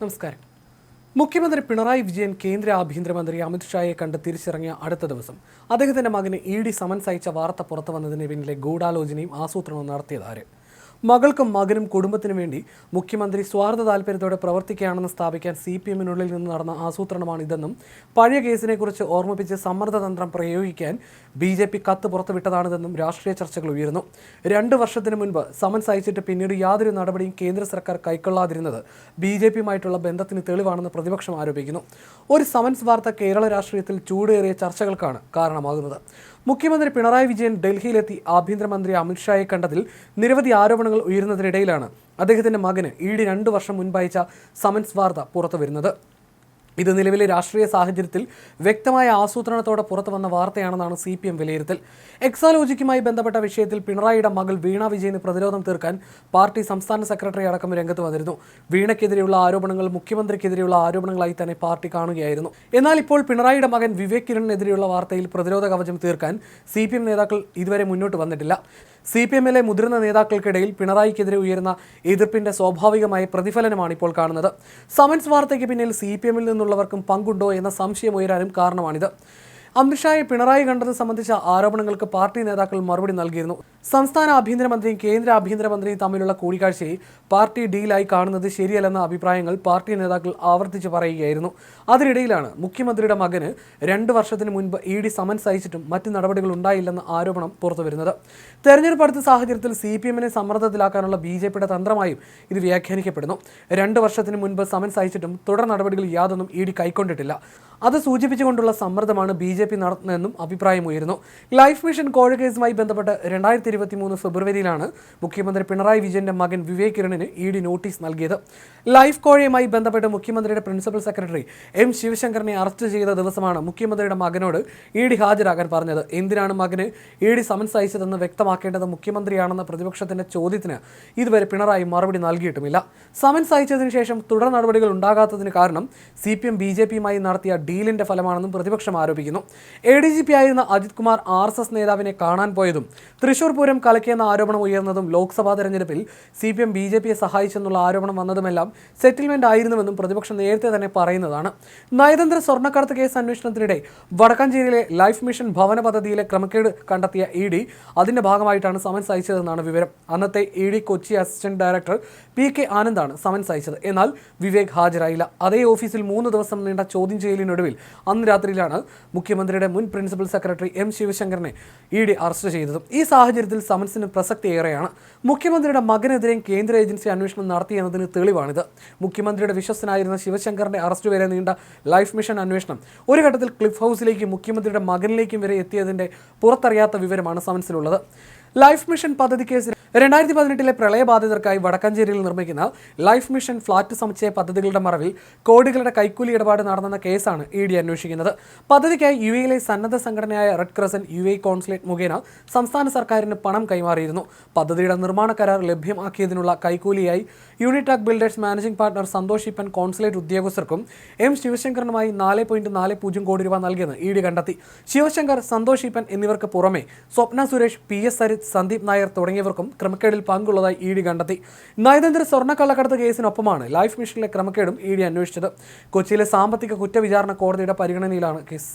നമസ്കാരം. മുഖ്യമന്ത്രി പിണറായി വിജയൻ കേന്ദ്ര ആഭ്യന്തരമന്ത്രി അമിത്ഷായെ കണ്ട് തിരിച്ചിറങ്ങിയ അടുത്ത ദിവസം അദ്ദേഹത്തിന്റെ മകന് ഇ ഡി സമൻസ് അയച്ച വാർത്ത പുറത്തു വന്നതിന് പിന്നിലെ ഗൂഢാലോചനയും ആസൂത്രണവും നടത്തിയത് ആര്? മകൾക്കും മകനും കുടുംബത്തിനും വേണ്ടി മുഖ്യമന്ത്രി സ്വാർത്ഥ താല്പര്യത്തോടെ പ്രവർത്തിക്കുകയാണെന്ന് സ്ഥാപിക്കാൻ സി പി എമ്മിനുള്ളിൽ നിന്ന് നടന്ന ആസൂത്രണമാണിതെന്നും പഴയ കേസിനെക്കുറിച്ച് ഓർമ്മിപ്പിച്ച് സമ്മർദ്ദതന്ത്രം പ്രയോഗിക്കാൻ ബി ജെ പി കത്ത് പുറത്തുവിട്ടതാണിതെന്നും രാഷ്ട്രീയ ചർച്ചകൾ ഉയരുന്നു. രണ്ട് വർഷത്തിന് മുൻപ് സമൻസ് അയച്ചിട്ട് പിന്നീട് യാതൊരു നടപടിയും കേന്ദ്ര സർക്കാർ കൈക്കൊള്ളാതിരുന്നത് ബി ജെ പിയുമായിട്ടുള്ള ബന്ധത്തിന് തെളിവാണെന്ന് പ്രതിപക്ഷം ആരോപിക്കുന്നു. ഒരു സമൻസ് വാർത്ത കേരള രാഷ്ട്രീയത്തിൽ ചൂടേറിയ ചർച്ചകൾക്കാണ് കാരണമാകുന്നത്. മുഖ്യമന്ത്രി പിണറായി വിജയൻ ഡൽഹിയിലെത്തി ആഭ്യന്തരമന്ത്രി അമിത്ഷായെ കണ്ടതിൽ നിരവധി ആരോപണങ്ങൾ ഉയരുന്നതിനിടയിലാണ് അദ്ദേഹത്തിന്റെ മകന് ഇ രണ്ടു വർഷം മുൻപയച്ച സമൻസ് വാർത്ത പുറത്തു വരുന്നത് ഇത് നിലവിലെ രാഷ്ട്രീയ സാഹചര്യത്തിൽ വ്യക്തമായ ആസൂത്രണത്തോടെ പുറത്തു വന്ന വാർത്തയാണെന്നാണ് സി പി എം വിലയിരുത്തൽ. എക്സാലോജിക്കുമായി ബന്ധപ്പെട്ട വിഷയത്തിൽ പിണറായിയുടെ മകൾ വീണ വിജയന് പ്രതിരോധം തീർക്കാൻ പാർട്ടി സംസ്ഥാന സെക്രട്ടറി അടക്കം രംഗത്ത് വന്നിരുന്നു. വീണയ്ക്കെതിരെയുള്ള ആരോപണങ്ങൾ മുഖ്യമന്ത്രിക്കെതിരെയുള്ള ആരോപണങ്ങളായി തന്നെ പാർട്ടി കാണുകയായിരുന്നു. എന്നാൽ ഇപ്പോൾ പിണറായിയുടെ മകൻ വിവേക് കിരണിനെതിരെയുള്ള വാർത്തയിൽ പ്രതിരോധ കവചം തീർക്കാൻ സി നേതാക്കൾ ഇതുവരെ മുന്നോട്ട് വന്നിട്ടില്ല. സി പി എമ്മിലെ മുതിർന്ന നേതാക്കൾക്കിടയിൽ പിണറായിക്കെതിരെ ഉയരുന്ന എതിർപ്പിന്റെ സ്വാഭാവികമായ പ്രതിഫലനമാണ് ഇപ്പോൾ കാണുന്നത്. സമൻസ് വാർത്തയ്ക്ക് പിന്നിൽ സി പി എമ്മിൽ നിന്നുള്ളവർക്കും പങ്കുണ്ടോ എന്ന സംശയം ഉയരാനും കാരണമാണിത്. അമിത്ഷായെ പിണറായി കണ്ടത് സംബന്ധിച്ച ആരോപണങ്ങൾക്ക് പാർട്ടി നേതാക്കൾ മറുപടി നൽകിയിരുന്നു. സംസ്ഥാന ആഭ്യന്തരമന്ത്രിയും കേന്ദ്ര ആഭ്യന്തരമന്ത്രിയും തമ്മിലുള്ള കൂടിക്കാഴ്ചയെ പാർട്ടി ഡീലായി കാണുന്നത് ശരിയല്ലെന്ന അഭിപ്രായങ്ങൾ പാർട്ടി നേതാക്കൾ ആവർത്തിച്ച് പറയുകയായിരുന്നു. അതിനിടയിലാണ് മുഖ്യമന്ത്രിയുടെ മകന് രണ്ട് വർഷത്തിന് മുൻപ് ഇ ഡി സമൻസ് അയച്ചിട്ടും മറ്റ് നടപടികൾ ഉണ്ടായില്ലെന്ന ആരോപണം പുറത്തുവരുന്നത്. തെരഞ്ഞെടുപ്പ് അടുത്ത സാഹചര്യത്തിൽ സി പി എമ്മിനെ സമ്മർദ്ദത്തിലാക്കാനുള്ള ബി ജെ പിയുടെ തന്ത്രമായും ഇത് വ്യാഖ്യാനിക്കപ്പെടുന്നു. രണ്ട് വർഷത്തിന് മുൻപ് സമൻസ് അയച്ചിട്ടും തുടർ നടപടികൾ യാതൊന്നും ഇ ഡി കൈക്കൊണ്ടിട്ടില്ല. അത് സൂചിപ്പിച്ചുകൊണ്ടുള്ള സമ്മർദ്ദമാണ് ബി ജെ പി നടത്തുന്നതെന്നും അഭിപ്രായമുയരുന്നു. ലൈഫ് മിഷൻ കോഴ കേസുമായി ബന്ധപ്പെട്ട് രണ്ടായിരത്തി ഇരുപത്തി മൂന്ന് ഫെബ്രുവരിയിലാണ് മുഖ്യമന്ത്രി പിണറായി വിജയന്റെ മകൻ വിവേക് കിരണിന് ഇ ഡി നോട്ടീസ് നൽകിയത്. ലൈഫ് കോഴയുമായി ബന്ധപ്പെട്ട് മുഖ്യമന്ത്രിയുടെ പ്രിൻസിപ്പൽ സെക്രട്ടറി എം ശിവശങ്കറിനെ അറസ്റ്റ് ചെയ്ത ദിവസമാണ് മുഖ്യമന്ത്രിയുടെ മകനോട് ഇ ഡി ഹാജരാകാൻ പറഞ്ഞത്. എന്തിനാണ് മകന് ഇ ഡി സമൻസ് അയച്ചതെന്ന് വ്യക്തമാക്കേണ്ടത് മുഖ്യമന്ത്രിയാണെന്ന പ്രതിപക്ഷത്തിന്റെ ചോദ്യത്തിന് ഇതുവരെ പിണറായി മറുപടി നൽകിയിട്ടുമില്ല. സമൻസ് അയച്ചതിനു ശേഷം തുടർ നടപടികൾ ഉണ്ടാകാത്തതിന് കാരണം C P M B J പിയുമായി നടത്തിയ ഡീലിന്റെ ഫലമാണെന്നും പ്രതിപക്ഷം ആരോപിക്കുന്നു. എ ഡി ജി പി ആയിരുന്ന Ajith Kumar R S S നേതാവിനെ കാണാൻ പോയതും തൃശൂർ പൂരം കലക്കിയെന്ന ആരോപണം ഉയർന്നതും ലോക്സഭാ തെരഞ്ഞെടുപ്പിൽ C P M B J പിയെ സഹായിച്ചെന്നുള്ള ആരോപണം വന്നതുമെല്ലാം സെറ്റിൽമെന്റ് ആയിരുന്നുവെന്നും പ്രതിപക്ഷം നേരത്തെ തന്നെ പറയുന്നതാണ്. നയതന്ത്ര സ്വർണക്കടത്ത് കേസ് അന്വേഷണത്തിനിടെ വടക്കാഞ്ചേരിയിലെ ലൈഫ് മിഷൻ ഭവന പദ്ധതിയിലെ ക്രമക്കേട് കണ്ടെത്തിയ ഇ ഡി അതിന്റെ ഭാഗമായിട്ടാണ് സമൻസ് അയച്ചതെന്നാണ് വിവരം. അന്നത്തെ E D Kochi assistant director P K ആനന്ദാണ് summons അയച്ചത്. എന്നാൽ വിവേക് ഹാജരായില്ല. അതേ ഓഫീസിൽ മൂന്ന് ദിവസം നീണ്ട ചോദ്യം ചെയ്യലിനൊടുവിൽ അന്ന് രാത്രിയിലാണ് മുഖ്യമന്ത്രിയുടെ മുൻ പ്രിൻസിപ്പൽ സെക്രട്ടറി എം ശിവശങ്കറിനെ ഇ ഡി അറസ്റ്റ് ചെയ്തതും. ഈ സാഹചര്യത്തിൽ സമൻസിന് പ്രസക്തി ഏറെയാണ് മുഖ്യമന്ത്രിയുടെ മകനെതിരെയും കേന്ദ്ര ഏജൻസി അന്വേഷണം നടത്തിയെന്നതിന് തെളിവാണിത്. മുഖ്യമന്ത്രിയുടെ വിശ്വസനായിരുന്ന ശിവശങ്കറിന്റെ അറസ്റ്റ് വരെ നീണ്ട ലൈഫ് മിഷൻ അന്വേഷണം ഒരു ഘട്ടത്തിൽ ക്ലിഫ് ഹൗസിലേക്കും മുഖ്യമന്ത്രിയുടെ മകനിലേക്കും വരെ എത്തിയതിന്റെ പുറത്തറിയാത്ത വിവരമാണ് സമൻസിലുള്ളത്. ലൈഫ് മിഷൻ പദ്ധതി കേസിൽ രണ്ടായിരത്തി പതിനെട്ടിലെ പ്രളയബാധിതർക്കായി വടക്കഞ്ചേരിയിൽ നിർമ്മിക്കുന്ന ലൈഫ് മിഷൻ ഫ്ളാറ്റ് സമുച്ചയ പദ്ധതികളുടെ മറവിൽ കോടികളുടെ കൈക്കൂലി ഇടപാട് നടന്നെന്ന കേസാണ് ഇ ഡി അന്വേഷിക്കുന്നത്. പദ്ധതിക്കായി യു എയിലെ സന്നദ്ധ സംഘടനയായ Red Crescent U A consulate മുഖേന സംസ്ഥാന സർക്കാരിന് പണം കൈമാറിയിരുന്നു. പദ്ധതിയുടെ നിർമ്മാണ കരാർ ലഭ്യമാക്കിയതിനുള്ള കൈക്കൂലിയായി Unitac builders managing partner Santhosh Eappen consulate ഉദ്യോഗസ്ഥർക്കും എം ശിവശങ്കറിനുമായി നാല് പോയിന്റ് നാല് പൂജ്യം കോടി രൂപ നൽകിയെന്ന് ഇ ഡി കണ്ടെത്തി. ശിവശങ്കർ സന്തോഷ് ഇപ്പൻ എന്നിവർക്ക് പുറമെ സ്വപ്ന സുരേഷ് പി എസ് സരിത് സന്ദീപ് നായർ തുടങ്ങിയവർക്കും ക്രമക്കേടിൽ പങ്കുള്ളതായി ഇ ഡി കണ്ടെത്തി. നയതന്ത്ര സ്വർണക്കള്ളക്കടത്ത് കേസിനൊപ്പമാണ് ലൈഫ് മിഷനിലെ ക്രമക്കേടും ഇ ഡി അന്വേഷിച്ചത്. കൊച്ചിയിലെ സാമ്പത്തിക കുറ്റവിചാരണ കോടതിയുടെ പരിഗണനയിലാണ് കേസ്.